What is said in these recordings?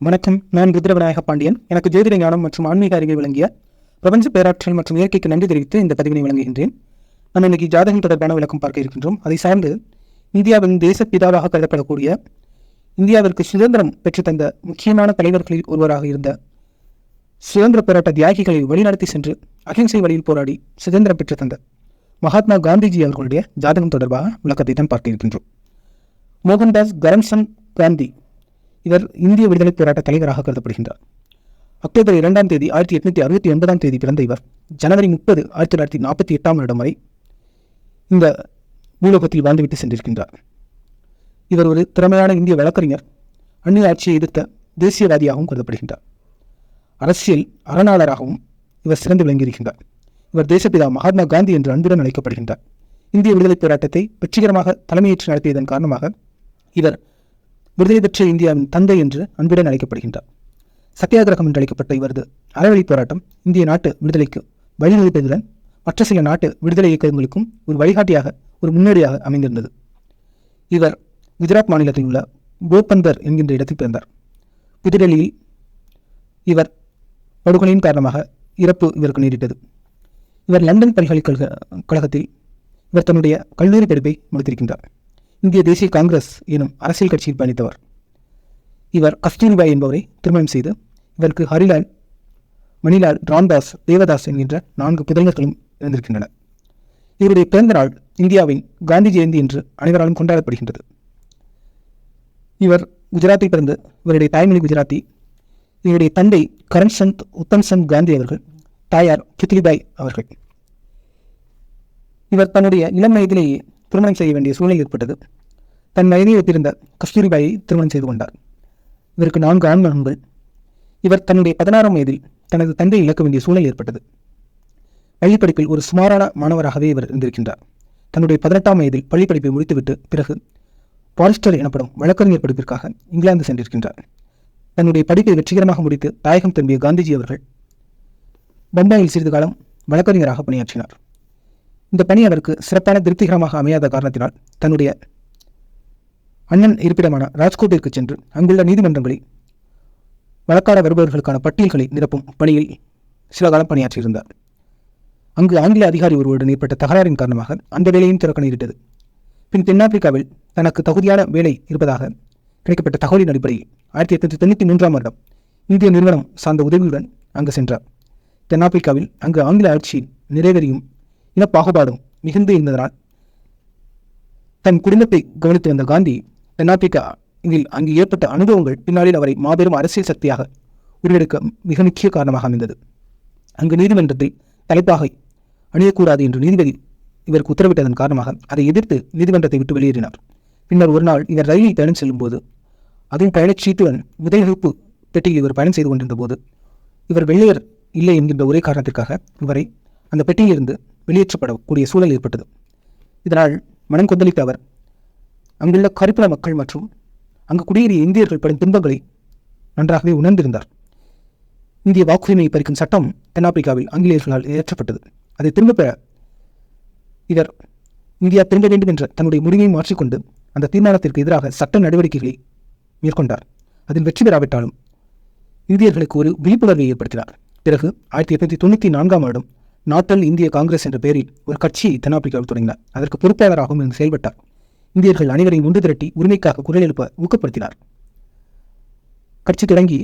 வணக்கம் நான் ருத்ரவிநாயக பாண்டியன். எனக்கு ஜோதிட ஞானம் மற்றும் ஆன்மீக அறிவை வழங்கிய பிரபஞ்ச பேராற்றல் மற்றும் இயற்கைக்கு நன்றி தெரிவித்து இந்த பதிவினை வழங்குகின்றேன். நம்ம இன்னைக்கு ஜாதகம் தொடர்பான விளக்கம் பார்க்க இருக்கின்றோம். அதை சார்ந்து இந்தியாவின் தேசப்பிதாவாக கருதப்படக்கூடிய இந்தியாவிற்கு சுதந்திரம் பெற்றுத்தந்த முக்கியமான தலைவர்களில் ஒருவராக இருந்த சுதந்திர போராட்ட தியாகிகளை வழிநடத்தி சென்று அகிம்சை வழியில் போராடி சுதந்திரம் பெற்று தந்த மகாத்மா காந்திஜி அவர்களுடைய ஜாதகம் தொடர்பாக விளக்கத்தை தான் பார்க்க இருக்கின்றோம். மோகன்தாஸ் கரம்சந்த் காந்தி இவர் இந்திய விடுதலை போராட்ட தலைவராக கருதப்படுகின்றார். அக்டோபர் இரண்டாம் தேதி ஆயிரத்தி எட்நூற்றி அறுபத்தி ஒன்பதாம் தேதி பிறந்த இவர் ஜனவரி முப்பது ஆயிரத்தி தொள்ளாயிரத்தி நாற்பத்தி எட்டாம் வருடம் வரை இந்த பூலோகத்தில் வாழ்ந்துவிட்டு சென்றிருக்கின்றார். இவர் ஒரு திறமையான இந்திய வழக்கறிஞர் அந்நிய ஆட்சியை எதிர்த்த தேசியவாதியாகவும் கருதப்படுகின்றார். அரசியல் அறநாளராகவும் இவர் சிறந்து விளங்கியிருக்கின்றார். இவர் தேசப்பிதா மகாத்மா காந்தி என்று அன்புடன் அழைக்கப்படுகின்றார். இந்திய விடுதலை போராட்டத்தை வெற்றிகரமாக தலைமையேற்று நடத்தியதன் காரணமாக இவர் விடுதலை பெற்ற இந்தியாவின் தந்தை என்று அன்புடன் அழைக்கப்படுகின்றார். சத்தியாகிரகம் என்று அழைக்கப்பட்ட இவரது அறவழி போராட்டம் இந்திய நாட்டு விடுதலைக்கு வழிவகுத்ததுடன் மற்ற சில நாட்டு விடுதலை இயக்கங்களுக்கும் ஒரு வழிகாட்டியாக ஒரு முன்னோடியாக அமைந்திருந்தது. இவர் குஜராத் மாநிலத்தில் உள்ள போபந்தர் என்கின்ற இடத்தில் பிறந்தார். புதுடெல்லியில் இவர் படுகொலையின் காரணமாக இறப்பு இவருக்கு நேரிட்டது. இவர் லண்டன் பல்கலைக்கழக கழகத்தில் இவர் தன்னுடைய கல்லூரி படிப்பை முடித்திருக்கின்றார். இந்திய தேசிய காங்கிரஸ் எனும் அரசியல் கட்சியில் பயணித்தவர் இவர் கஸ்தூரிபாய் என்பவரை திருமணம் செய்து இவருக்கு ஹரிலால் மணிலால் ராம்தாஸ் தேவதாஸ் என்கின்ற நான்கு புதல்வர்களும் இருந்திருக்கின்றனர். இவருடைய பிறந்த நாள் இந்தியாவின் காந்தி ஜெயந்தி என்று அனைவராலும் கொண்டாடப்படுகின்றது. இவர் குஜராத்தில் பிறந்து இவருடைய தாய்மொழி குஜராத்தி இவருடைய தந்தை கரண்சந்த் உத்தம் சந்த் காந்தி அவர்கள் தாயார் புத்லிபாய் அவர்கள். இவர் தன்னுடைய இளம் வயதிலேயே திருமணம் செய்ய வேண்டிய சூழ்நிலை ஏற்பட்டது. தன் வயதில் வைத்திருந்த கஸ்தூரிபாயை திருமணம் செய்து கொண்டார். இவருக்கு நான்கு ஆண் மகன்கள் இவர் தன்னுடைய பதினாறாம் வயதில் தனது தந்தையை இழக்க வேண்டிய சூழ்நிலை ஏற்பட்டது. பள்ளிப்படிப்பில் ஒரு சுமாரான மாணவராகவே இவர் இருந்திருக்கின்றார். தன்னுடைய பதினெட்டாம் வயதில் பள்ளிப்படிப்பை முடித்துவிட்டு பிறகு பாரிஸ்டர் எனப்படும் வழக்கறிஞர் படிப்பிற்காக இங்கிலாந்து சென்றிருக்கின்றார். தன்னுடைய படிப்பை வெற்றிகரமாக முடித்து தாயகம் திரும்பிய காந்திஜி அவர்கள் பம்பாயில் சிறிது காலம் வழக்கறிஞராக பணியாற்றினார். இந்த பணி அவருக்கு சிறப்பான திருப்திகரமாக அமையாத காரணத்தினால் தன்னுடைய அண்ணன் இருப்பிடமான ராஜ்கோட்டிற்கு சென்று அங்குள்ள நீதிமன்றங்களில் வழக்காட வருபவர்களுக்கான பட்டியல்களை நிரப்பும் பணியில் சில காலம் பணியாற்றியிருந்தார். அங்கு ஆங்கில அதிகாரி ஒருவருடன் ஏற்பட்ட தகராறின் காரணமாக அந்த வேலையும் திறக்க நேரிட்டது. பின் தென்னாப்பிரிக்காவில் தனக்கு தகுதியான வேலை இருப்பதாக கிடைக்கப்பட்ட தகவலின் அடிப்படையில் ஆயிரத்தி எட்நூத்தி தொண்ணூற்றி மூன்றாம் வருடம் இந்திய நிறுவனம் சார்ந்த உதவியுடன் அங்கு சென்றார். தென்னாப்பிரிக்காவில் அங்கு ஆங்கில ஆட்சி நிறைவேறியும் இனப்பாகுபாடும் மிகுந்து இருந்ததனால் தன் குடும்பத்தை கவனித்து வந்த காந்தி தென்னாப்பிரிக்கா இதில் அங்கு ஏற்பட்ட அனுபவங்கள் பின்னாளில் அவரை மாபெரும் அரசியல் சக்தியாக உருவெடுக்க மிக முக்கிய காரணமாக அமைந்தது. அங்கு நீதிமன்றத்தில் தலைப்பாகை அணியக்கூடாது என்று நீதிபதி இவருக்கு உத்தரவிட்டதன் காரணமாக அதை எதிர்த்து நீதிமன்றத்தை விட்டு வெளியேறினார். பின்னர் ஒரு நாள் இவர் ரயிலில் பயணம் செல்லும்போது அதன் பயணச்சீட்டுடன் முதலிழப்பு பெட்டியில் இவர் பயணம் செய்து கொண்டிருந்த போது இவர் வெள்ளையர் இல்லை என்கின்ற ஒரே காரணத்திற்காக இவரை அந்த பெட்டியிலிருந்து வெளியேற்றப்படக்கூடிய சூழல் ஏற்பட்டது. இதனால் மனம் கொந்தளித்த அவர் அங்குள்ள கருப்பின மக்கள் மற்றும் அங்கு குடியேறிய இந்தியர்கள் படும் துன்பங்களை நன்றாகவே உணர்ந்திருந்தார். இந்திய வாக்குரிமையை பறிக்கும் சட்டம் தென்னாப்பிரிக்காவில் ஆங்கிலேயர்களால் ஏற்றப்பட்டது. அதை திரும்பப் பெற இவர் இந்தியா திரும்ப வேண்டும் என்ற தன்னுடைய முடிவை மாற்றிக்கொண்டு அந்த தீர்மானத்திற்கு எதிராக சட்ட நடவடிக்கைகளை மேற்கொண்டார். அதில் வெற்றி பெறாவிட்டாலும் இந்தியர்களுக்கு ஒரு விழிப்புணர்வை ஏற்படுத்தினார். பிறகு ஆயிரத்தி எட்நூத்தி தொண்ணூற்றி நான்காம் வருடம் நாட்டல் இந்திய காங்கிரஸ் என்ற பெயரில் ஒரு கட்சியை தென்னாப்பிரிக்காவில் தொடங்கினார். அதற்கு பொறுப்பாளராகவும் இருந்து செயல்பட்டார். இந்தியர்கள் அனைவரையும் ஒன்று திரட்டி உரிமைக்காக குரல் எழுப்ப ஊக்கப்படுத்தினார். கட்சி தொடங்கி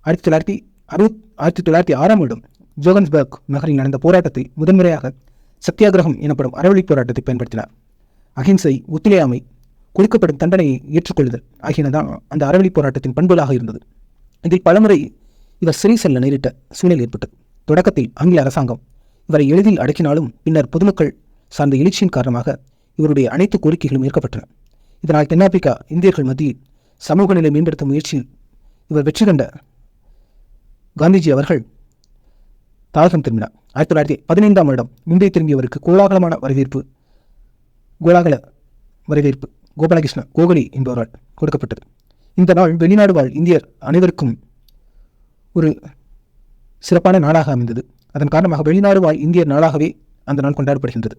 ஆயிரத்தி தொள்ளாயிரத்தி அறுபத் ஆயிரத்தி தொள்ளாயிரத்தி ஆறாம் வருடம் ஜோகன்ஸ்பர்க் நகரில் நடந்த போராட்டத்தில் முதன்முறையாக சத்தியாகிரகம் எனப்படும் அறவழி போராட்டத்தை பயன்படுத்தினார். அகிம்சை ஒத்துழையாமை கொடுக்கப்படும் தண்டனையை ஏற்றுக்கொள்ளுதல் ஆகியனதான் அந்த அறவழி போராட்டத்தின் பண்புகளாக இருந்தது. இதில் பலமுறை இவர் சிறை செல்ல நேரிட்ட சூழ்நிலை ஏற்பட்டது. தொடக்கத்தில் ஆங்கில அரசாங்கம் இவரை எளிதில் அடக்கினாலும் பின்னர் பொதுமக்கள் சார்ந்த எழுச்சியின் காரணமாக இவருடைய அனைத்து கோரிக்கைகளும் ஏற்கப்பட்டன. இதனால் தென்னாப்பிரிக்கா இந்தியர்கள் மத்தியில் சமூக நிலை மேம்படுத்தும் முயற்சியில் இவர் வெற்றி கண்ட காந்திஜி அவர்கள் தாகம் திரும்பினார். ஆயிரத்தி தொள்ளாயிரத்தி பதினைந்தாம் வருடம் மும்பை திரும்பியவருக்கு கோலாகலமான வரவேற்பு கோலாகல வரவேற்பு கோபாலகிருஷ்ண கோகலி என்பவரால் கொடுக்கப்பட்டது. இந்த நாள் வெளிநாடு வாழ் இந்தியர் அனைவருக்கும் ஒரு சிறப்பான நாடாக அமைந்தது. அதன் காரணமாக வெளிநாடு வாழ் இந்தியர் நாளாகவே அந்த நாள் கொண்டாடப்படுகின்றது.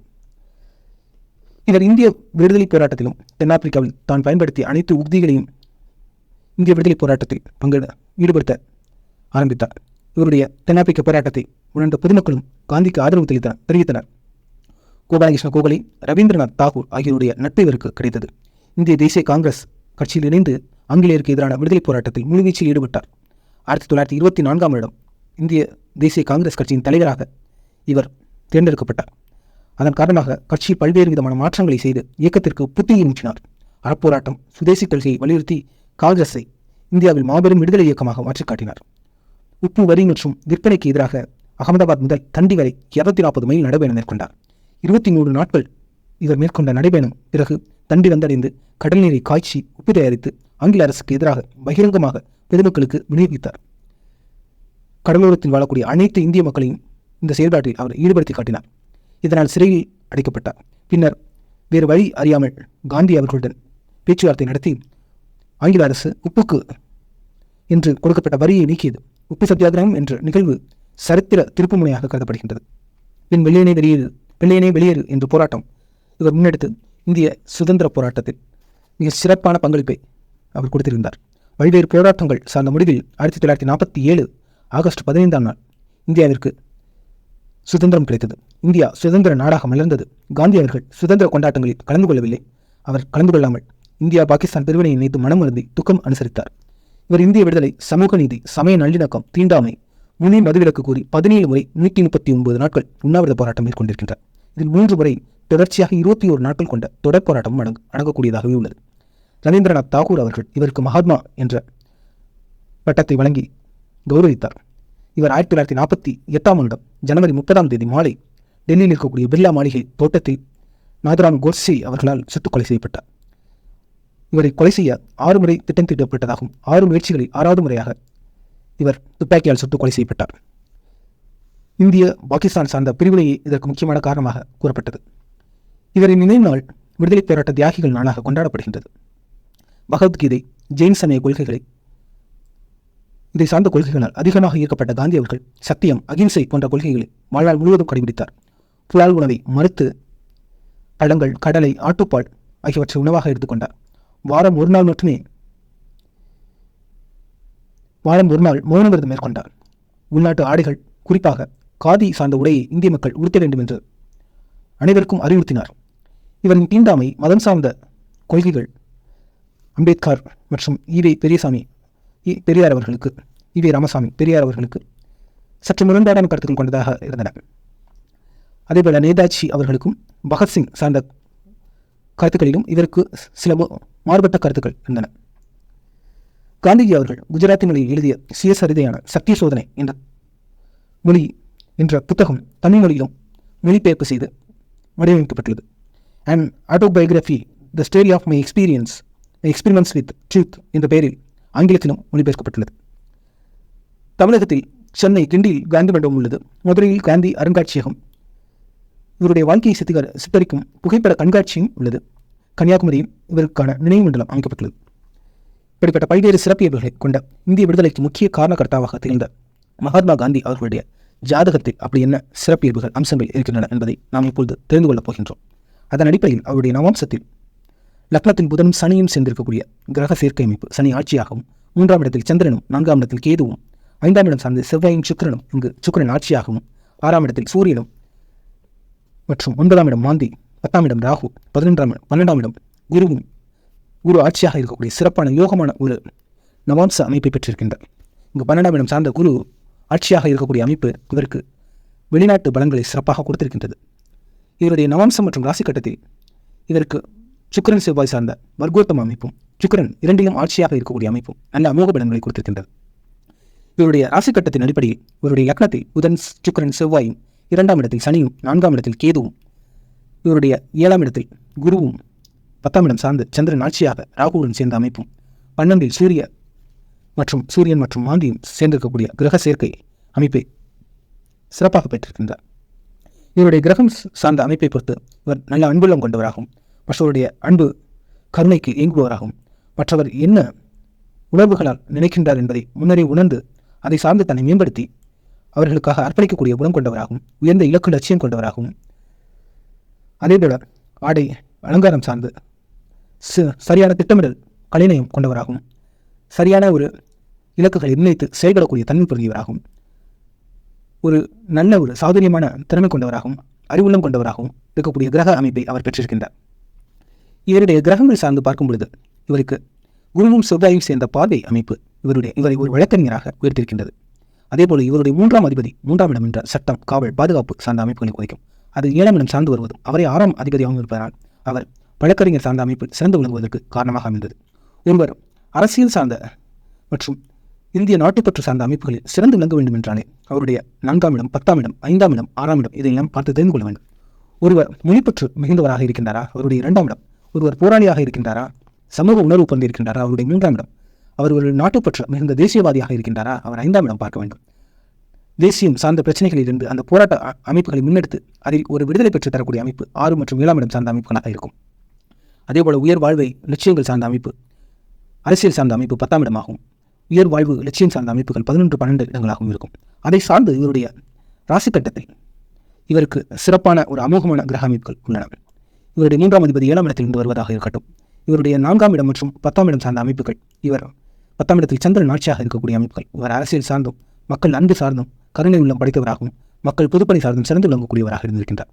இவர் இந்திய விடுதலை போராட்டத்திலும் தென்னாப்பிரிக்காவில் தான் பயன்படுத்திய அனைத்து உக்திகளையும் இந்திய விடுதலை போராட்டத்தில் பங்கு ஈடுபடுத்த ஆரம்பித்தார். இவருடைய தென்னாப்பிரிக்க போராட்டத்தை உணர்ந்த பொதுமக்களும் காந்திக்கு ஆதரவு தெரிவித்தனர் தெரிவித்தனர். கோபாலகிருஷ்ண கோகலே ரவீந்திரநாத் தாகூர் ஆகியோருடைய நட்பு இவருக்கு கிடைத்தது. இந்திய தேசிய காங்கிரஸ் கட்சியில் இணைந்து ஆங்கிலேயருக்கு எதிரான விடுதலைப் போராட்டத்தில் முழுவீச்சில் ஈடுபட்டார். ஆயிரத்தி தொள்ளாயிரத்தி இருபத்தி நான்காம் வருடம் இந்திய தேசிய காங்கிரஸ் கட்சியின் தலைவராக இவர் தேர்ந்தெடுக்கப்பட்டார். அதன் காரணமாக கட்சி பல்வேறு விதமான மாற்றங்களை செய்து இயக்கத்திற்கு புத்துயிர் அறப்போராட்டம் சுதேசி கொள்கையை வலியுறுத்தி காங்கிரஸை இந்தியாவில் மாபெரும் விடுதலை இயக்கமாக மாற்றிக் காட்டினார் உப்பு வரி மற்றும் விற்பனைக்கு எதிராக அகமதாபாத் முதல் தண்டி வரை இருநூத்தி நாற்பது மைல் நடைபயணம் மேற்கொண்டார். இருபத்தி மூன்று நாட்கள் இவர் மேற்கொண்ட நடைபயணம் பிறகு தண்டி வந்தடைந்து கடல் நீரை காய்ச்சி உப்பு தயாரித்து ஆங்கில அரசுக்கு எதிராக பகிரங்கமாக பெருமக்களுக்கு விநியோகித்தார் கடலோரத்தில் வாழக்கூடிய அனைத்து இந்திய மக்களையும் இந்த செயல்பாட்டில் அவர் ஈடுபடுத்தி காட்டினார். இதனால் சிறையில் அடைக்கப்பட்டார். பின்னர் வேறு வழி அறியாமல் காந்தி அவர்களுடன் பேச்சுவார்த்தை நடத்தி ஆங்கில அரசு உப்புக்கு என்று கொடுக்கப்பட்ட வரியை நீக்கியது உப்பு சத்தியாகிரகம் என்ற நிகழ்வு சரித்திர திருப்புமுனையாக கருதப்படுகின்றது. பின் வெள்ளையனே வெளியேறு வெள்ளையனே வெளியேறு என்ற போராட்டம் இவர் முன்னெடுத்து இந்திய சுதந்திர போராட்டத்தில் மிக சிறப்பான பங்களிப்பை அவர் கொடுத்திருந்தார். பல்வேறு போராட்டங்கள் சார்ந்த முடிவில் ஆயிரத்தி தொள்ளாயிரத்தி நாற்பத்தி ஏழு ஆகஸ்ட் பதினைந்தாம் நாள் இந்தியாவிற்கு சுதந்திரம் கிடைத்தது. இந்தியா சுதந்திர நாடாக மலர்ந்தது. காந்தி அவர்கள் சுதந்திர கொண்டாட்டங்களில் கலந்து கொள்ளவில்லை. அவர் கலந்து கொள்ளாமல் இந்தியா பாகிஸ்தான் பிரிவினை இணைத்து மனம் மருந்தி துக்கம் அனுசரித்தார். இவர் இந்திய விடுதலை சமூக நீதி சமய நல்லிணக்கம் தீண்டாமை முனி மதுவிலக்கு கூறி பதினேழு முறை நூற்றி முப்பத்தி ஒன்பது நாட்கள் உண்ணாவிரத போராட்டம் மேற்கொண்டிருக்கின்றார். இதில் மூன்று முறை தொடர்ச்சியாக இருபத்தி ஓரு நாட்கள் கொண்ட தொடர் போராட்டம் அடங்கு அடங்கக்கூடியதாகவே உள்ளது. ரவீந்திரநாத் தாகூர் அவர்கள் இவருக்கு மகாத்மா என்ற பட்டத்தை வழங்கி கௌரவித்தார். இவர் ஆயிரத்தி தொள்ளாயிரத்தி நாற்பத்தி எட்டாம் வருடம் ஜனவரி முப்பதாம் தேதி மாலை டெல்லியில் இருக்கக்கூடிய பிர்லா மாளிகை தோட்டத்தில் நாதராம் கோட்ஸே அவர்களால் சுட்டுக் கொலை செய்யப்பட்டார். இவரை கொலை செய்ய ஆறு முறை திட்டம் தீட்டப்பட்டதாகும் ஆறு முயற்சிகளில் ஆறாவது முறையாக இவர் துப்பாக்கியால் சுட்டுக் கொலை செய்யப்பட்டார். இந்திய பாகிஸ்தான் சார்ந்த பிரிவினையே இதற்கு முக்கியமான காரணமாக கூறப்பட்டது. இவரின் நினைவு நாள் விடுதலை போராட்ட தியாகிகள் நாளாக கொண்டாடப்படுகின்றது. பகவத்கீதை ஜெயின் சமய கொள்கைகளை இதை சார்ந்த கொள்கைகளால் அதிகமாக ஈர்க்கப்பட்ட காந்தி அவர்கள் சத்தியம் அகிம்சை போன்ற கொள்கைகளை வாழ்நாள் முழுவதும் கடைபிடித்தார். புலால் உணவை மறுத்து பழங்கள் கடலை ஆட்டுப்பால் ஆகியவற்றை உணவாக எடுத்துக்கொண்டார் வாரம் ஒரு நாள் மட்டுமே வாரம் ஒரு நாள் மௌன விரதம் மேற்கொண்டார். உள்நாட்டு ஆடைகள் குறிப்பாக காதி சார்ந்த உடையை இந்திய மக்கள் உடுத்த வேண்டும் என்று அனைவருக்கும் அறிவுறுத்தினார். இவரின் தீண்டாமை மதம் சார்ந்த கொள்கைகள் அம்பேத்கர் மற்றும் ஈவே பெரியசாமி பெரியார் அவர்களுக்கு இவி ராமசாமி பெரியார் அவர்களுக்கு சற்று முரண்பாடான கருத்துக்கள் கொண்டதாக இருந்தன. அதேபோல நேதாஜி அவர்களுக்கும் பகத்சிங் சார்ந்த கருத்துக்களிலும் இதற்கு சில மாறுபட்ட கருத்துக்கள் இருந்தன. காந்திஜி அவர்கள் குஜராத்தி மொழியில் எழுதிய சுயசரிதையான சத்திய சோதனை என்ற மொழி என்ற புத்தகம் தமிழ் மொழியிலும் மொழிபெயர்ப்பு செய்து வடிவமைக்கப்பட்டுள்ளது. And autobiography the story of my experience my experience with truth என்ற பெயரில் ஆங்கிலத்திலும் மொழிபெயர்க்கப்பட்டுள்ளது. தமிழகத்தில் சென்னை கிண்டியில் காந்தி மண்டபம் உள்ளது. மதுரையில் காந்தி அருங்காட்சியகம். இவருடைய வாழ்க்கையை சித்திகர சித்தரிக்கும் புகைப்பட கண்காட்சியும் உள்ளது. கன்னியாகுமரியும் இவருக்கான நினைவு மண்டலம் அமைக்கப்பட்டுள்ளது. இப்படிப்பட்ட பல்வேறு சிறப்பியல்புகளை கொண்ட இந்திய விடுதலைக்கு முக்கிய காரணகர்த்தாவாக திகழ்ந்த மகாத்மா காந்தி அவர்களுடைய ஜாதகத்தில் அப்படி என்ன சிறப்பியல்புகள் அம்சங்கள் இருக்கின்றன என்பதை நாம் இப்பொழுது தெரிந்து கொள்ளப் போகின்றோம். அதன் அடிப்படையில் அவருடைய நவாம்சத்தில் லக்னத்தின் புதனும் சனியும் சேர்ந்திருக்கக்கூடிய கிரக சேர்க்கை அமைப்பு சனி ஆட்சியாகவும் மூன்றாம் இடத்தில் சந்திரனும் நான்காம் இடத்தில் கேதுவும் ஐந்தாம் இடம் சார்ந்து செவ்வாயும் சுக்கிரனும் இங்கு சுக்கரன் ஆட்சியாகவும் ஆறாம் இடத்தில் சூரியனும் மற்றும் ஒன்பதாம் இடம் மாந்தி பத்தாம் இடம் ராகு பதினொன்றாம் இடம் பன்னெண்டாம் இடம் குருவும் குரு ஆட்சியாக இருக்கக்கூடிய சிறப்பான யோகமான ஒரு நவாம்ச அமைப்பை பெற்றிருக்கின்றார். இங்கு பன்னெண்டாம் இடம் சார்ந்த குரு ஆட்சியாக இருக்கக்கூடிய அமைப்பு இவருக்கு வெளிநாட்டு பலன்களை சிறப்பாக கொடுத்திருக்கின்றது. இவருடைய நவாம்சம் மற்றும் ராசி கட்டத்தில் இதற்கு சுக்கிரன் செவ்வாய் சார்ந்த வர்க்கோத்தம அமைப்பும் சுக்கிரன் இரண்டிலும் ஆட்சியாக இருக்கக்கூடிய அமைப்பும் நல்ல அமோக பலன்களை கொடுத்திருக்கின்றது. இவருடைய ராசி கட்டத்தின் அடிப்படையில் இவருடைய லக்னத்தில் புதன் சுக்கிரன் செவ்வாயும் இரண்டாம் இடத்தில் சனியும் நான்காம் இடத்தில் கேதுவும் இவருடைய ஏழாம் இடத்தில் குருவும் பத்தாம் இடம் சார்ந்து சந்திரன் ஆட்சியாக ராகுவுடன் சேர்ந்த அமைப்பும் பன்னெண்டில் சூரிய மற்றும் சூரியன் மற்றும் மாந்தியும் சேர்ந்திருக்கக்கூடிய கிரக சேர்க்கை அமைப்பை சிறப்பாக பெற்றிருக்கின்றார். இவருடைய கிரகம் சார்ந்த அமைப்பை பொறுத்து இவர் நல்ல அன்புள்ளம் கொண்டவராகவும் மற்றவருடைய அன்பு கருணைக்கு இயங்குபவராகவும் மற்றவர் என்ன உணர்வுகளால் நினைக்கின்றார் என்பதை முன்னரே உணர்ந்து அதை சார்ந்து தன்னை மேம்படுத்தி அவர்களுக்காக அர்ப்பணிக்கக்கூடிய குணம் கொண்டவராகவும் உயர்ந்த இலக்கு லட்சியம் கொண்டவராகவும். அதேபோல ஆடை அலங்காரம் சார்ந்து ச- சரியான திட்டமிடல் கலைநயம் கொண்டவராகவும் சரியான ஒரு இலக்குகளை நிர்ணயித்து செயல்படக்கூடிய தன்மை பொருந்தியவராகவும் ஒரு நல்ல ஒரு சாதுரியமான திறமை கொண்டவராகவும் அறிவுள்ளம் கொண்டவராகவும் இருக்கக்கூடிய கிரக அமைப்பை அவர் பெற்றிருக்கின்றார். இவருடைய கிரகங்கள் சார்ந்து பார்க்கும் பொழுது இவருக்கு குருவும் செவ்வாயும் சேர்ந்த பார்வை அமைப்பு இவருடைய இவரை ஒரு வழக்கறிஞராக உயர்த்திருக்கின்றது அதேபோல் இவருடைய மூன்றாம் அதிபதி மூன்றாம் இடம் என்ற சட்டம் காவல் பாதுகாப்பு சார்ந்த அமைப்புகளை குறிக்கும் அது ஏழாம் இடம் சார்ந்து வருவதும் அவரை ஆறாம் அதிபதியாகவும் இருப்பதனால் அவர் வழக்கறிஞர் சார்ந்த அமைப்பு சிறந்து விளங்குவதற்கு காரணமாக அமைந்தது. ஒருவர் அரசியல் சார்ந்த மற்றும் இந்திய நாட்டுப்பற்று சார்ந்த அமைப்புகளில் சிறந்து விளங்க வேண்டும் என்றாலே அவருடைய நான்காம் இடம் பத்தாம் இடம் ஐந்தாம் இடம் ஆறாம் இடம் இதையெல்லாம் பார்த்து தெரிந்து கொள்ள வேண்டும். ஒருவர் மொழிப்பற்று மிகுந்தவராக இருக்கின்றாரா? அவருடைய இரண்டாம் இடம் ஒருவர் போராளியாக இருக்கின்றாரா? சமூக உணர்வு கொண்டிருக்கின்றாரா அவருடைய மூன்றாம் இடம். அவர் ஒரு நாட்டுப்பற்று மிகுந்த தேசியவாதியாக இருக்கின்றாரா? அவர் ஐந்தாம் இடம் பார்க்க வேண்டும். தேசியம் சார்ந்த பிரச்சனைகளிலிருந்து அந்த போராட்ட அமைப்புகளை முன்னெடுத்து அதில் ஒரு விடுதலை பெற்று தரக்கூடிய அமைப்பு ஆறு மற்றும் ஏழாம் இடம் சார்ந்த அமைப்புகளாக இருக்கும். அதேபோல உயர் வாழ்வை லட்சியங்கள் சார்ந்த அமைப்பு அரசியல் சார்ந்த அமைப்பு பத்தாம் இடமாகும் உயர் வாழ்வு லட்சியம் சார்ந்த அமைப்புகள் பதினொன்று பன்னெண்டு இடங்களாகவும் இருக்கும். அதை சார்ந்து இவருடைய ராசி கட்டத்தில் இவருக்கு சிறப்பான ஒரு அமோகமான கிரக அமைப்புகள் உள்ளன. இவருடைய மூன்றாம் அதிபதி ஏழாம் இடத்திலிருந்து வருவதாக இருக்கட்டும். இவருடைய நான்காம் இடம் மற்றும் பத்தாம் இடம் சார்ந்த அமைப்புகள். இவர் பத்தாம் இடத்தில் சந்திரன் ஆட்சியாக இருக்கக்கூடிய அமைப்புகள். இவர் அரசியல் சார்ந்தும் மக்கள் அன்பு சார்ந்தும் கருணை உள்ளம் படைத்தவராகவும் மக்கள் பொதுப்பணி சார்ந்தும் சிறந்து விளங்கக்கூடியவராக இருந்திருக்கின்றார்.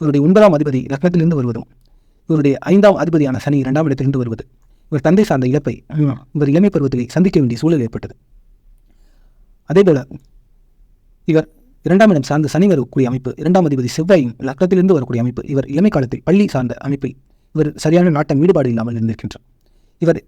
இவருடைய ஒன்பதாம் அதிபதி ரத்னத்திலிருந்து வருவதும் இவருடைய ஐந்தாம் அதிபதியான சனி இரண்டாம் இடத்திலிருந்து வருவது இவர் தந்தை சார்ந்த இழப்பை இவர் இளமை பருவத்திலே சந்திக்க வேண்டிய சூழல் ஏற்பட்டது. அதேபோல இவர் இரண்டாம் இடம் சார்ந்த சனி வரக்கூடிய அமைப்பு இரண்டாம் அதிபதி செவ்வாயும் லக்னத்திலிருந்து வரக்கூடிய அமைப்பு இவர் இளமை காலத்தில் பள்ளி சார்ந்த அமைப்பை இவர் சரியான நாட்டம் ஈடுபாடு இல்லாமல் இருந்திருக்கின்றார். இவர்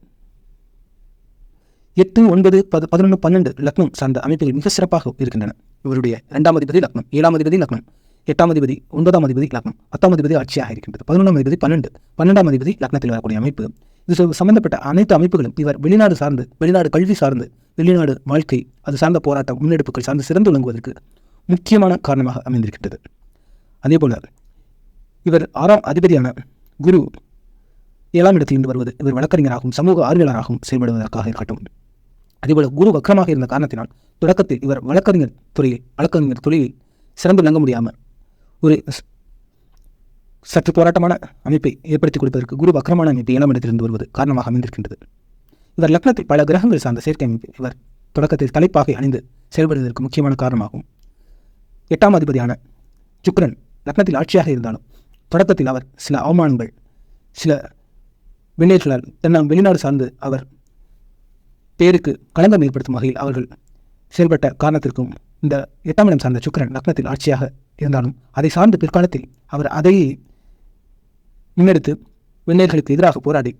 எட்டு ஒன்பது பது பதினொன்று பன்னெண்டு லக்னம் சார்ந்த அமைப்புகள் மிக சிறப்பாக இருக்கின்றன. இவருடைய இரண்டாம் அதிபதி லக்னம் ஏழாம் அதிபதி லக்னம் எட்டாம் அதிபதி ஒன்பதாம் அதிபதி லக்னம் பத்தாம் அதிபதி ஆட்சியாக இருக்கின்றது. பதினொன்றாம் அதிபதி பன்னெண்டு பன்னெண்டாம் அதிபதி லக்னத்தில் வரக்கூடிய அமைப்பு. இது சம்பந்தப்பட்ட அனைத்து அமைப்புகளும் இவர் வெளிநாடு சார்ந்து வெளிநாடு கல்வி சார்ந்து வெளிநாடு வாழ்க்கை அது சார்ந்த போராட்டம் முன்னெடுப்புகள் சார்ந்து சிறந்து விளங்குவதற்கு முக்கியமான காரணமாக அமைந்திருக்கின்றது. அதேபோல இவர் ஆறாம் அதிபதியான குரு ஏழாம் இடத்திலிருந்து வருவது இவர் வழக்கறிஞராகவும் சமூக ஆர்வலராகவும் செயல்படுவதற்காக இருக்கட்டும். அதேபோல குரு வக்கரமாக இருந்த காரணத்தினால் தொடக்கத்தில் இவர் வழக்கறிஞர் துறையில் வழக்கறிஞர் துறையில் சிறந்து விளங்க முடியாமல் ஒரு சற்று போராட்டமான அமைப்பை ஏற்படுத்தி கொடுப்பதற்கு குரு வக்கரமான அமைப்பு ஏழாம் இடத்திலிருந்து வருவது காரணமாக அமைந்திருக்கின்றது. இவர் லக்னத்தில் பல கிரகங்கள் சார்ந்த செயற்கை அமைப்பு இவர் தொடக்கத்தில் தலைப்பாகை அணிந்து செயல்படுவதற்கு முக்கியமான காரணமாகும். எட்டாம் அதிபதியான சுக்ரன் லக்னத்தில் ஆட்சியாக இருந்தாலும் தொடக்கத்தில் அவர் சில அவமானங்கள் சில வெளியேற்றலால் தென்னம் வெளிநாடு சார்ந்து அவர் பேருக்கு களங்கம் ஏற்படுத்தும் வகையில் அவர்கள் செயல்பட்ட காரணத்திற்கும் இந்த எட்டாம் இடம் சார்ந்த சுக்கிரன் லக்னத்தில் ஆட்சியாக இருந்தாலும் அதை சார்ந்த பிற்காலத்தில் அவர் அதையே முன்னெடுத்து வெள்ளையர்களுக்கு எதிராக போராடி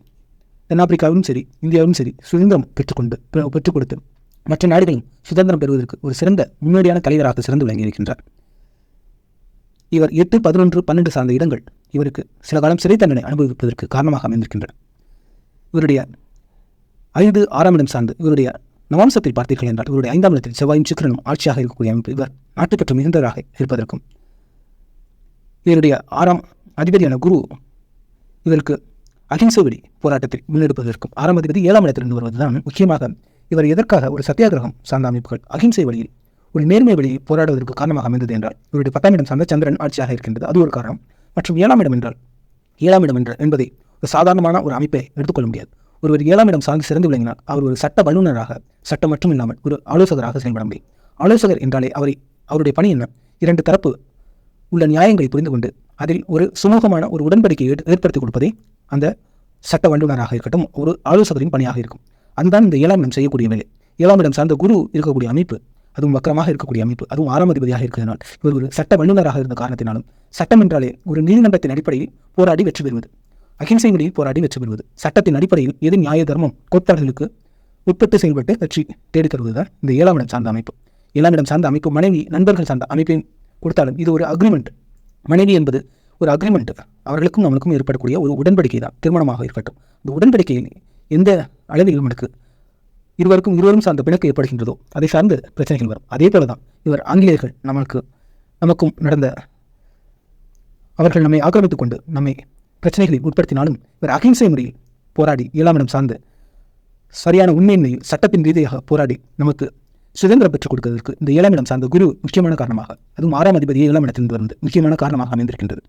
தென்னாப்பிரிக்காவிலும் சரி இந்தியாவிலும் சரி சுதந்திரம் பெற்றுக்கொண்டு பெற்றுக் கொடுத்து மற்ற நாடுகளும் சுதந்திரம் பெறுவதற்கு ஒரு சிறந்த முன்னோடியான தலைவராக சிறந்து விளங்கியிருக்கின்றார். இவர் எட்டு பதினொன்று பன்னெண்டு சார்ந்த இடங்கள் இவருக்கு சில காலம் சிறை தண்டனை அனுபவிப்பதற்கு காரணமாக அமைந்திருக்கின்றன. இவருடைய ஐந்து ஆறாம் இடம் சார்ந்து இவருடைய நவாம்சத்தில் பார்த்தீர்கள் என்றால் இவருடைய ஐந்தாம் இடத்தில் செவ்வாயும் சுக்கரனும் ஆட்சியாக இருக்கக்கூடிய அமைப்பு இவர் நாட்டுப்பற்று மிகுந்தவராக இருப்பதற்கும் இவருடைய ஆறாம் அதிபதியான குரு இவருக்கு அகிம்சை வழி போராட்டத்தில் முன்னெடுப்பதற்கும் ஆறாம் அதிபதி ஏழாம் இடத்திலிருந்து வருவதுதான் முக்கியமாக இவர் எதற்காக ஒரு சத்தியாகிரகம் சார்ந்த அமைப்புகள் அகிம்சை வழியில் ஒரு நேர்மை வழி போராடுவதற்கு காரணமாக அமைந்தது என்றால் இவருடைய பத்தாம் இடம் சார்ந்த சந்திரன் ஆட்சியாக இருக்கின்றது. அது ஒரு காரணம். மற்றும் ஏழாம் இடம் என்றால் ஏழாம் இடம் என்ற என்பதை ஒரு சாதாரணமான ஒரு அமைப்பை எடுத்துக்கொள்ள முடியாது. ஒருவர் ஏழாம் இடம் சார்ந்து சிறந்து விளங்கினால் அவர் ஒரு சட்ட வல்லுநராக சட்டம் மட்டும் இல்லாமல் ஒரு ஆலோசகராக செயல்பட முடியும். ஆலோசகர் என்றாலே அவரை அவருடைய பணி என்ன? இரண்டு தரப்பு உள்ள நியாயங்களை புரிந்து கொண்டு அதில் ஒரு சுமூகமான ஒரு உடன்படிக்கையை ஏற்- ஏற்படுத்தி கொடுப்பதே அந்த சட்ட வல்லுநராக இருக்கட்டும் ஒரு ஆலோசகரின் பணியாக இருக்கும். அதுதான் இந்த ஏழாம் இடம் செய்யக்கூடிய வேலை. ஏழாம் இடம் சார்ந்த குரு இருக்கக்கூடிய அமைப்பு அதுவும் வக்கரமாக இருக்கக்கூடிய அமைப்பு அதுவும் ஆறாம் இருக்கிறதுனால் இவர் ஒரு சட்ட வல்லுநராக இருந்த காரணத்தினாலும் சட்டம் என்றாலே ஒரு நீதிமன்றத்தின் அடிப்படையில் போராடி வெற்றி பெறுவது அகிம்சை முறையில் போராடி வெற்றி பெறுவது சட்டத்தின் அடிப்படையில் எது நியாய தர்மம் கோட்பாடுகளுக்கு உட்பட்டு செயல்பட்டு வெற்றி தேடித் தருவதுதான் இந்த ஏழாம் இடம் சார்ந்த அமைப்பு. ஏழாம் இடம் சார்ந்த அமைப்பு மனைவி நண்பர்கள் சார்ந்த அமைப்பையும் கொடுத்தாலும் இது ஒரு அக்ரிமெண்ட் மனைவி என்பது ஒரு அக்ரிமெண்ட் அவர்களுக்கும் நம்மளுக்கும் ஏற்படக்கூடிய ஒரு உடன்படிக்கை தான் திருமணமாக இருக்கட்டும். இந்த உடன்படிக்கையில் எந்த அளவில் நம்மளுக்கு இருவருக்கும் இருவரும் சார்ந்த பிணக்கு ஏற்படுகின்றதோ அதை சார்ந்த பிரச்சனைகள் வரும். அதே போல தான் இவர் ஆங்கிலேயர்கள் நமக்கு நமக்கும் நடந்த அவர்கள் நம்மை ஆக்கிரமித்துக் கொண்டு நம்மை பிரச்சனைகளில் உட்படுத்தினாலும் இவர் அகிம்சை முறையில் போராடி ஏழாம் இடம் சார்ந்து சரியான உண்மையின்மையில் சட்டத்தின் ரீதியாக போராடி நமக்கு சுதந்திரம் பெற்றுக் கொடுப்பதற்கு இந்த ஏழாம் இடம் சார்ந்த குரு முக்கியமான காரணமாக அதுவும் ஆறாம் அதிபதி ஏழாம் இடத்திலிருந்து வந்து முக்கியமான காரணமாக அமைந்திருக்கின்றது.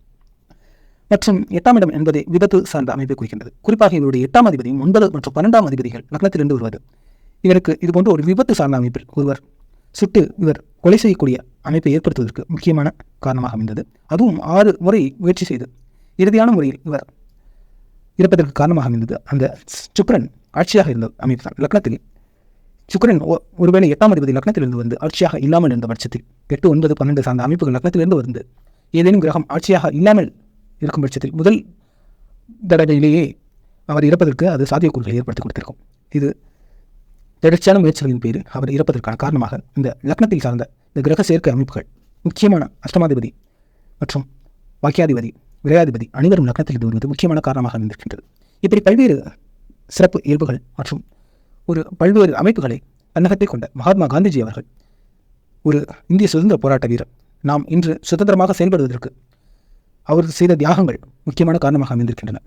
மற்றும் எட்டாம் இடம் என்பதை விபத்து சார்ந்த அமைப்பை குறிக்கின்றது. குறிப்பாக இவருடைய எட்டாம் அதிபதியும் ஒன்பது மற்றும் பன்னெண்டாம் அதிபதிகள் லக்னத்திலிருந்து வருவது இவருக்கு இது போன்ற ஒரு விபத்து சார்ந்த அமைப்பில் ஒருவர் சுட்டு இவர் கொலை செய்யக்கூடிய அமைப்பை ஏற்படுத்துவதற்கு முக்கியமான காரணமாக அமைந்தது. அதுவும் ஆறு முறை முயற்சி செய்து இறுதியான முறையில் இவர் இறப்பதற்கு காரணமாக அமைந்தது. அந்த சுக்ரன் ஆட்சியாக இருந்த அமைப்பு தான். லக்னத்தில் சுக்ரன் ஒருவேளை எட்டாம் அதிபதி லக்னத்திலிருந்து வந்து ஆட்சியாக இல்லாமல் இருந்த பட்சத்தில் எட்டு ஒன்பது பன்னெண்டு சார்ந்த அமைப்புகள் லக்னத்திலிருந்து வந்து ஏதேனும் கிரகம் ஆட்சியாக இல்லாமல் இருக்கும் பட்சத்தில் முதல் தடவையிலேயே அவர் இறப்பதற்கு அது சாத்தியக்கூறுகளை ஏற்படுத்தி கொடுத்திருக்கும். இது தொடர்ச்சியான முயற்சிகளின் பேரில் அவர் இறப்பதற்கான காரணமாக இந்த லக்னத்தில் சார்ந்த இந்த கிரக சேர்க்கை அமைப்புகள் முக்கியமான அஷ்டமாதிபதி மற்றும் வாக்கியாதிபதி விரையாதிபதி அனைவரும் லக்னத்தில் இருந்து வருவது முக்கியமான காரணமாக அமைந்திருக்கின்றது. இப்படி பல்வேறு சிறப்பு இயல்புகள் மற்றும் ஒரு பல்வேறு அமைப்புகளை தன்னகத்தை கொண்ட மகாத்மா காந்திஜி அவர்கள் ஒரு இந்திய சுதந்திர போராட்ட வீரர் நாம் இன்று சுதந்திரமாக செயல்படுவதற்கு அவர் செய்த தியாகங்கள் முக்கியமான காரணமாக அமைந்திருக்கின்றன.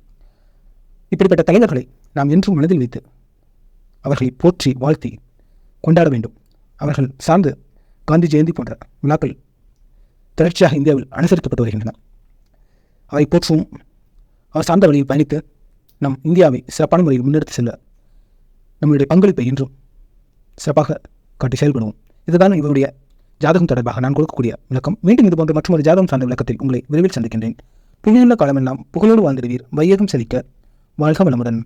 இப்படிப்பட்ட தலைவர்களை நாம் என்றும் மனதில் வைத்து அவர்களை போற்றி வாழ்த்தி கொண்டாட வேண்டும். அவர்கள் சார்ந்து காந்தி ஜெயந்தி போன்ற விழாக்கள் தொடர்ச்சியாக இந்தியாவில் அனுசரிக்கப்பட்டு வருகின்றன. அவை போற்றுவோம் அவர் சார்ந்த வழியில் பயணித்து நம் இந்தியாவை சிறப்பான முறையில் முன்னெடுத்து செல்ல நம்மளுடைய பங்களிப்பை இன்றும் சிறப்பாக காட்டி செயல்படுவோம். இதுதான் இவருடைய ஜாதகம் தொடர்பாக நான் கொடுக்கக்கூடிய விளக்கம். மீண்டும் இது போன்ற மற்றொரு ஜாதகம் சார்ந்த விளக்கத்தில் உங்களை விரைவில் சந்திக்கின்றேன். புண்ணியுள்ள காலமெல்லாம் புகழோடு வாழ்ந்திருவீர் வையகம் செழிக்க வாழ்க வளமுடன்.